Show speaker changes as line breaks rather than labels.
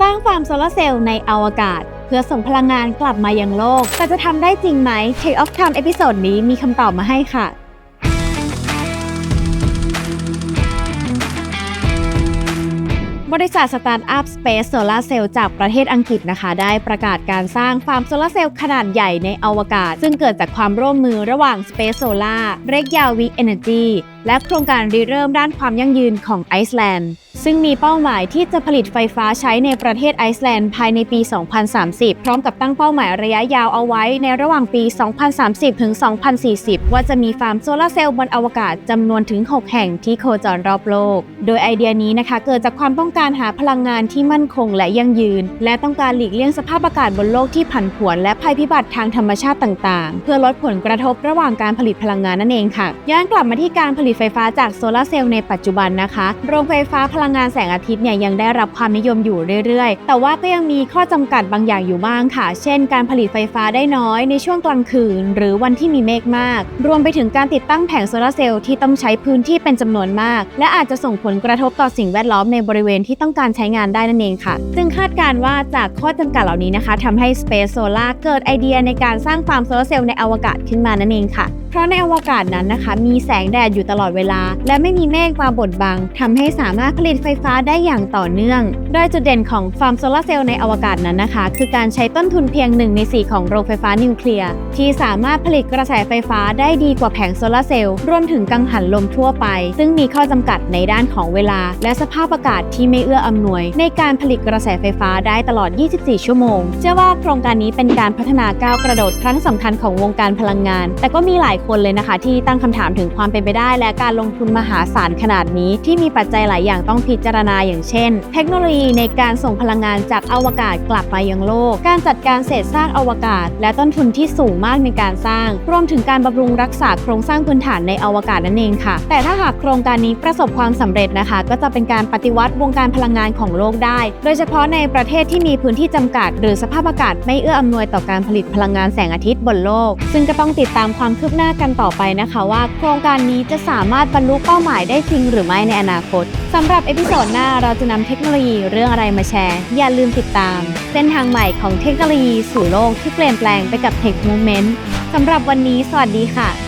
สร้างฟาร์มโซลาร์เซลล์ในอวกาศ เพื่อส่งพลังงานกลับมายังโลก แต่จะทำได้จริงไหม Take Off Time เอพิโซดนี้มีคำตอบมาให้ค่ะบริษัทสตาร์ทอัพ Space Solar Cell จากประเทศอังกฤษนะคะ ได้ประกาศการสร้างฟาร์มโซลาร์เซลล์ขนาดใหญ่ในอวกาศ ซึ่งเกิดจากความร่วมมือระหว่าง Space Solar เรกยาวิ Energy และโครงการริเริ่มด้านความยั่งยืนของไอซ์แลนด์ ซึ่งมีเป้าหมายที่จะผลิตไฟฟ้าใช้ในประเทศไอซ์แลนด์ภายในปี 2030 พร้อมกับตั้งเป้าหมายระยะยาวเอาไว้ในระหว่างปี 2030 ถึง 2040 ว่าจะมีฟาร์มโซลาร์เซลล์บนอวกาศจำนวนถึง 6 แห่งที่โคจรรอบโลก โดยไอเดียนี้นะคะเกิดจากความต้องการหาพลังงานที่มั่นคงและยั่งยืน และต้องการหลีกเลี่ยงสภาพอากาศบนโลกที่ผันผวนและภัยพิบัติทางธรรมชาติต่างๆ เพื่อลดผลกระทบระหว่างการผลิตพลังงานนั่นเองค่ะ ย้อนกลับมาที่การผลิตไฟฟ้าจากโซลาร์เซลล์ในปัจจุบันนะคะ โรงไฟฟ้าพลังงานแสงอาทิตย์เนี่ยยังได้รับความนิยมอยู่เรื่อยๆ แต่ว่าก็ยังมีข้อจำกัดบางอย่างอยู่บ้างค่ะ เช่น การผลิตไฟฟ้าได้น้อยในช่วงกลางคืน หรือวันที่มีเมฆมาก รวมไปถึงการติดตั้งแผงโซลาร์เซลล์ที่ต้องใช้พื้นที่เป็นจำนวนมาก และอาจจะส่งผลกระทบต่อสิ่งแวดล้อมในบริเวณที่ต้องการใช้งานได้นั่นเองค่ะ ซึ่งคาดการณ์ว่าจากข้อจำกัดเหล่านี้นะคะทำให้ Space Solar เกิดไอเดียในการสร้างฟาร์มโซลาร์เซลล์ในอวกาศขึ้นมานั่นเองค่ะ ราะในอวกาศนั้นนะคะ มีแสงแดดอยู่ตลอดเวลา และไม่มีเมฆมาบดบังทำให้สามารถผลิตไฟฟ้าได้อย่างต่อเนื่อง โดยจุดเด่นของฟาร์มโซลาร์เซลล์ในอวกาศนั้นนะคะ คือการใช้ต้นทุนเพียง 1 ใน 4 ของโรงไฟฟ้านิวเคลียร์ ที่สามารถผลิตกระแสไฟฟ้าได้ดีกว่าแผงโซลาร์เซลล์รวมถึงกังหันลมทั่วไป ซึ่งมีข้อจำกัดในด้านของเวลา และสภาพอากาศที่ไม่เอื้ออำนวย ในการผลิตกระแสไฟฟ้าได้ตลอด 24 ชั่วโมง เชื่อว่าโครงการนี้เป็นการพัฒนาก้าวกระโดดครั้งสำคัญของวงการพลังงาน แต่ก็มีหลายคนเลยนะคะ ที่ตั้งคำถามถึงความเป็นไปได้ และการลงทุนมหาศาลขนาดนี้ ที่มีปัจจัยหลายอย่างต้องพิจารณาอย่างเช่น เทคโนโลยีในการส่งพลังงานจากอวกาศกลับมายังโลก การจัดการเศษซากอวกาศ และต้นทุนที่สูงมากในการสร้าง รวมถึงการบำรุงรักษาโครงสร้างพื้นฐานในอวกาศนั่นเองค่ะ แต่ถ้าหากโครงการนี้ประสบความสำเร็จนะคะ ก็จะเป็นการปฏิวัติวงการพลังงานของโลกได้ โดยเฉพาะในประเทศที่มีพื้นที่จำกัด หรือสภาพอากาศไม่เอื้ออำนวยต่อการผลิตพลังงานแสงอาทิตย์บนโลก ซึ่งก็ต้องติดตามความคืบหน้าน้ากันต่อไปนะคะว่า โครงการนี้จะสามารถบรรลุเป้าหมายได้จริงหรือไม่ในอนาคตสำหรับเอพิโซดหน้าเราจะนำเทคโนโลยีเรื่องอะไรมาแชร์ อย่าลืมติดตาม เส้นทางใหม่ของเทคโนโลยีสู่โลกที่เปลี่ยนแปลงไปกับ Tech Movement สำหรับวันนี้ สวัสดีค่ะ